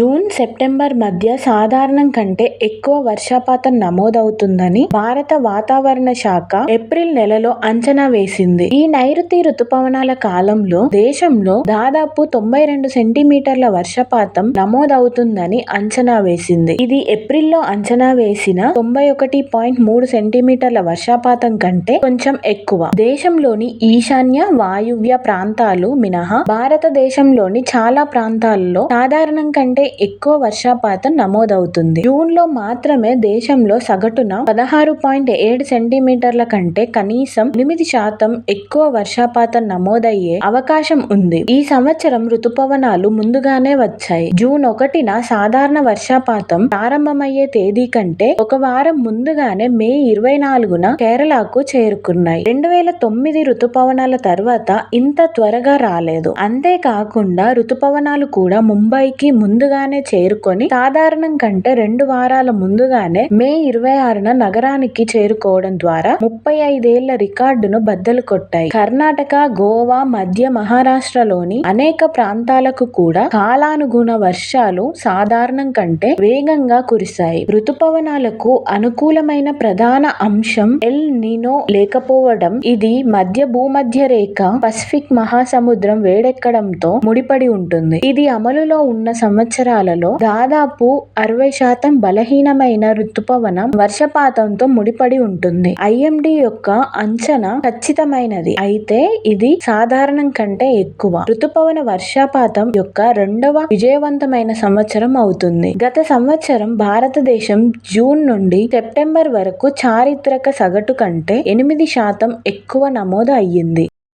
June, September మధ్య సాధారణం కంటే ఎక్కువ వర్షపాతం నమోదవుతుందని భారత వాతావరణ శాఖ ఏప్రిల్ నెలలో అంచనా వేసింది. ఈ నైరుతి రుతుపవనాల కాలంలో దేశంలో దాదాపు తొంభై రెండు సెంటీమీటర్ల వర్షపాతం నమోదవుతుందని అంచనా వేసింది. ఇది ఏప్రిల్లో అంచనా వేసిన తొంభై ఒకటి పాయింట్ మూడు సెంటీమీటర్ల వర్షపాతం కంటే కొంచెం ఎక్కువ. దేశంలోని ఈశాన్య, వాయువ్య ప్రాంతాలు మినహా భారతదేశంలోని చాలా ప్రాంతాల్లో సాధారణం కంటే ఎక్కువ వర్షపాతం నమోదవుతుంది. జూన్లో మాత్రమే దేశంలో సగటున పదహారు పాయింట్ ఏడు సెంటీమీటర్ల కంటే కనీసం ఎనిమిది శాతం ఎక్కువ వర్షపాతం నమోదయ్యే అవకాశం ఉంది. ఈ సంవత్సరం రుతుపవనాలు ముందుగానే వచ్చాయి. జూన్ ఒకటిన సాధారణ వర్షపాతం ప్రారంభమయ్యే తేదీ కంటే ఒక వారం ముందుగానే మే ఇరవై నాలుగున కేరళకు చేరుకున్నాయి. రెండు వేల తొమ్మిది రుతుపవనాల తర్వాత ఇంత త్వరగా రాలేదు. అంతేకాకుండా రుతుపవనాలు కూడా ముంబైకి ముందుగా ముందుగానే చేరుకొని సాధారణం కంటే రెండు వారాల ముందుగానే మే ఇరవై ఆరున నగరానికి చేరుకోవడం ద్వారా ముప్పై ఐదేళ్ళ రికార్డును బద్దలు కొట్టాయి. కర్ణాటక, గోవా, మధ్య మహారాష్ట్రలోని అనేక ప్రాంతాలకు కూడా కాలానుగుణ వర్షాలు సాధారణం కంటే వేగంగా కురిశాయి. రుతుపవనాలకు అనుకూలమైన ప్రధాన అంశం ఎల్ నినో లేకపోవడం. ఇది మధ్య భూమధ్యరేఖ, పసిఫిక్ మహాసముద్రం వేడెక్కడంతో ముడిపడి ఉంటుంది. ఇది అమలులో ఉన్న సంవత్సరం సంవత్సరాలలో దాదాపు అరవై శాతం బలహీనమైన రుతుపవనం వర్షపాతంతో ముడిపడి ఉంటుంది. ఐఎండి యొక్క అంచనా ఖచ్చితమైనది అయితే ఇది సాధారణం కంటే ఎక్కువ. రుతుపవన వర్షపాతం యొక్క రెండవ విజయవంతమైన సంవత్సరం అవుతుంది. గత సంవత్సరం భారతదేశం జూన్ నుండి సెప్టెంబర్ వరకు చారిత్రక సగటు కంటే ఎనిమిది శాతం ఎక్కువ నమోదు అయ్యింది.